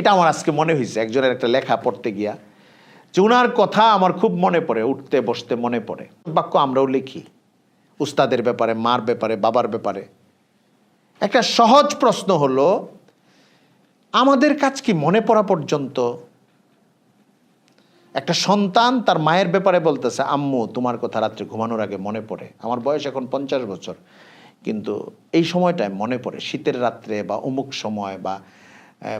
এটা আমার আজকে মনে হয়েছে, একজনের একটা লেখা পড়তে গিয়া। যে উনার কথা আমার খুব মনে পড়ে, উঠতে বসতে মনে পড়ে। বাক্য আমরাও লিখি, উস্তাদের ব্যাপারে, মার ব্যাপারে, বাবার ব্যাপারে। একটা সহজ প্রশ্ন হলো, আমাদের কাজ কি মনে পড়া পর্যন্ত? একটা সন্তান তার মায়ের ব্যাপারে বলতেছে, আম্মু, তোমার কথা রাত্রে ঘুমানোর আগে মনে পড়ে। আমার বয়স এখন পঞ্চাশ বছর। কিন্তু এই সময়টায় মনে পড়ে, শীতের রাত্রে বা অমুক সময় বা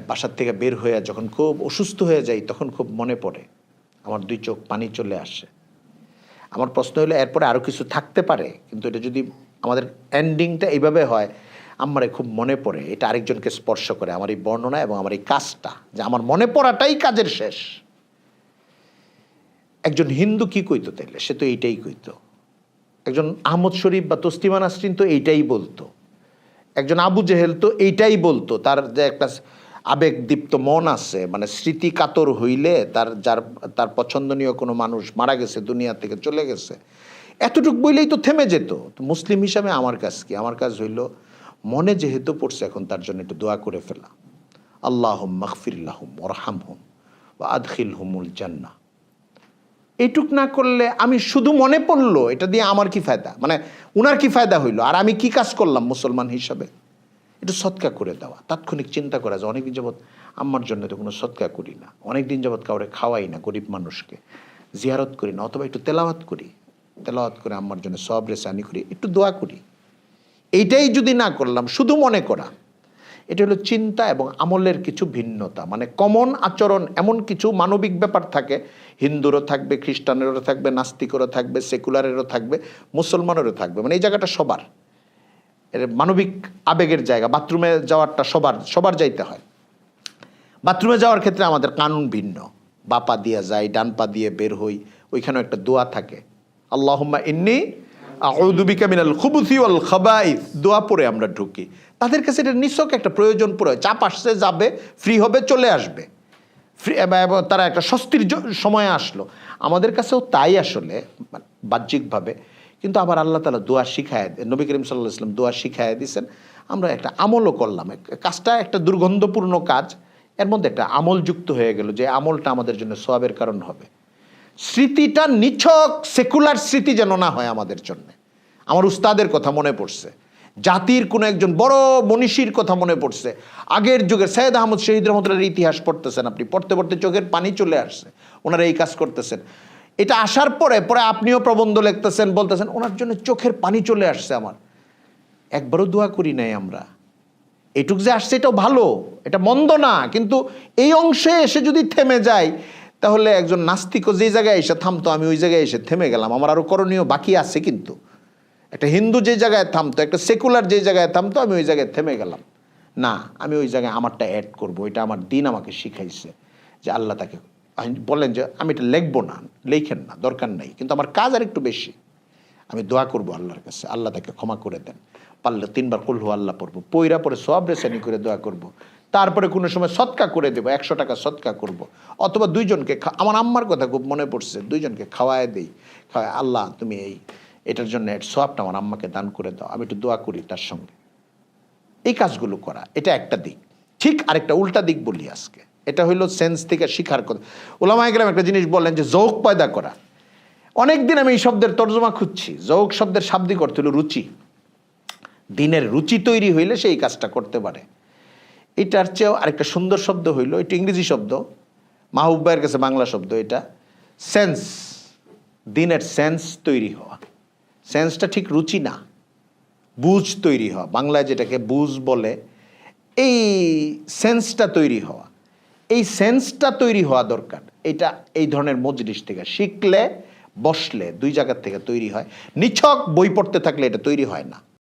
বাসার থেকে বের হয়ে যখন খুব অসুস্থ হয়ে যাই, তখন খুব মনে পড়ে। আমার দুই চোখ পানি চলে আসে। আমার প্রশ্ন হলো, এরপরে আরও কিছু থাকতে পারে? কিন্তু এটা যদি আমাদের এন্ডিংটা এইভাবে হয়, আমার খুব মনে পড়ে। এটা আরেকজনকে স্পর্শ করে আমার এই বর্ণনা এবং আমার এই কাজটা, যে আমার মনে পড়াটাই কাজের শেষ। একজন হিন্দু কি কইতো তাইলে? সে তো এইটাই কইতো। একজন আহমদ শরীফ বা তসলিমা নাসরিন তো এইটাই বলতো। একজন আবু জেহেল তো এইটাই বলতো। তার যে একটা আবেগদীপ্ত মন আছে মানে স্মৃতি কাতর হইলে তার, যার, তার পছন্দনীয় কোনো মানুষ মারা গেছে, দুনিয়া থেকে চলে গেছে, এতটুক বইলেই তো থেমে যেত। তো মুসলিম হিসাবে আমার কাজ কি? আমার কাজ হইল মনে যেহেতু পড়ছে, এখন তার জন্য একটু দোয়া করে ফেলা। আল্লাহ মখফিল্লাহম ওরহাম হুম বা আদখিল হুমুল জান্না এইটুক না করলে আমি শুধু মনে পড়ল, এটা দিয়ে আমার কি ফায়দা? মানে উনার কি ফায়দা হইল? আর আমি কি কাজ করলাম মুসলমান হিসাবে? একটু সৎকা করে দেওয়া। তাৎক্ষণিক চিন্তা করা যায় অনেকদিন যাবৎ আম্মার জন্য তো কোনো সৎকা করি না। অনেক দিন যাবৎ কাউরে খাওয়াই না গরিব মানুষকে। জিয়ারত করি না, অথবা একটু তেলাওয়াত করি। তেলাওয়াত করে আম্মার জন্য সব রেসানি করি, একটু দোয়া করি। এইটাই যদি না করলাম, শুধু মনে করা। এটা হলো চিন্তা এবং আমলের কিছু ভিন্নতা। মানে কমন আচরণ এমন কিছু মানবিক ব্যাপার থাকে। হিন্দুরও থাকবে, খ্রিস্টানেরও থাকবে, নাস্তিকেরও থাকবে, সেকুলারেরও থাকবে, মুসলমানেরও থাকবে। মানে এই জায়গাটা সবার। এর মানবিক আবেগের জায়গা, বাথরুমে যাওয়ারটা সবার সবার যাইতে হয়। বাথরুমে যাওয়ার ক্ষেত্রে আমাদের কানুন ভিন্ন। বা পা দিয়ে যাই, ডান পা দিয়ে বের হই, ওইখানেও একটা দোয়া থাকে। আল্লাহম্মা ইন্নি মিনাল খুবুসি ওয়াল দোয়া পড়ে আমরা ঢুকি। তাদের কাছে এটা নিছক একটা প্রয়োজন পড়ে। চাপ আসছে যাবে, ফ্রি হবে, চলে আসবে। ফ্রি তারা একটা স্বস্তির সময় আসলো। আমাদের কাছেও তাই আসলে, বাহ্যিকভাবে। কিন্তু আবার আল্লাহ তালা দোয়া শিখায়। নবী করিম সাল্লাহ ইসলাম দোয়া শিখায় দিয়েছেন, আমরা একটা আমলও করলাম। কাজটা একটা দুর্গন্ধপূর্ণ কাজ, এর মধ্যে একটা আমল যুক্ত হয়ে গেল যে আমলটা আমাদের জন্য সবের কারণ হবে। স্মৃতিটা নিছক, সেকুলার স্মৃতি যেন না হয় আমাদের জন্য। আমার উস্তাদের কথা মনে পড়ছে, জাতির কোনো একজন বড় মনীষীর কথা মনে পড়ছে। আগের যুগে সৈয়দ আহমদ শহীদ রহমতুল্লাহর ইতিহাস পড়তেছেন আপনি, পড়তে পড়তে চোখের পানি চলে আসছে, ওনারা এই কাজ করতেছেন। এটা আসার পরে পরে আপনিও প্রবন্ধ লিখতেছেন, বলতেছেন, ওনার জন্য চোখের পানি চলে আসছে আমার। একবারও দোয়া করি নাই আমরা। এটুক যে আসছে, এটাও ভালো, এটা মন্দ না, কিন্তু এই অংশে এসে যদি থেমে যায়, তাহলে একজন নাস্তিকও যে জায়গায় এসে থামতো, আমি ওই জায়গায় এসে থেমে গেলাম। আমার আরও করণীয় বাকি আছে কিন্তু। একটা হিন্দু যে জায়গায় থামতো, একটা সেকুলার যে জায়গায় থামতো, আমি ওই জায়গায় থেমে গেলাম। না, আমি ওই জায়গায় আমারটা অ্যাড করব, এটা আমার দিন আমাকে শিখাইছে যে আল্লাহ তাকে বলেন যে, আমি এটা লিখব না, লেখেন না, দরকার নেই। কিন্তু আমার কাজ আর একটু বেশি। আমি দোয়া করব আল্লাহর কাছে, আল্লাহ তাকে ক্ষমা করে দেন। পারলে তিনবার কুলহু আল্লাহ পড়ব, পইরা পরে সব রেসানি করে দোয়া করব। তারপরে কোনো সময় সৎকা করে দেবো, একশো টাকা সৎকা করব। অথবা দুইজনকে আমার আম্মার কথা খুব মনে পড়ছে, দুইজনকে খাওয়ায় দেই, খাওয়ায়, আল্লাহ, তুমি এই, এটার জন্য সবটা আমার আম্মাকে দান করে দাও, আমি একটু দোয়া করি তার সঙ্গে। এই কাজগুলো করা, এটা একটা দিক। ঠিক আরেকটা উল্টা দিক বলি আজকে। এটা হইল সেন্স থেকে শিখার কথা। ওলামায় গেলাম একটা জিনিস বললেন যে যৌক পয়দা করা। অনেক দিন আমি এই শব্দের তর্জমা খুঁজছি। যৌক শব্দের শাব্দিক অর্থ হলো রুচি। দিনের রুচি তৈরি হইলে সেই কাজটা করতে পারে। এটার চেয়েও আরেকটা সুন্দর শব্দ হইল এটা ইংরেজি শব্দ। মাহবুব ভাইয়ের কাছে বাংলা শব্দ এটা। সেন্স দিনের সেন্স তৈরি হওয়া। সেন্সটা ঠিক রুচি না, বুঝ তৈরি হওয়া। বাংলায় যেটাকে বুঝ বলে, এই সেন্সটা তৈরি হওয়া। এই সেন্সটা তৈরি হওয়া দরকার। এটা এই ধরনের মজলিস থেকে। শিখলে, বসলে দুই জায়গার থেকে তৈরি হয়। নিছক বই পড়তে থাকলে এটা তৈরি হয় না।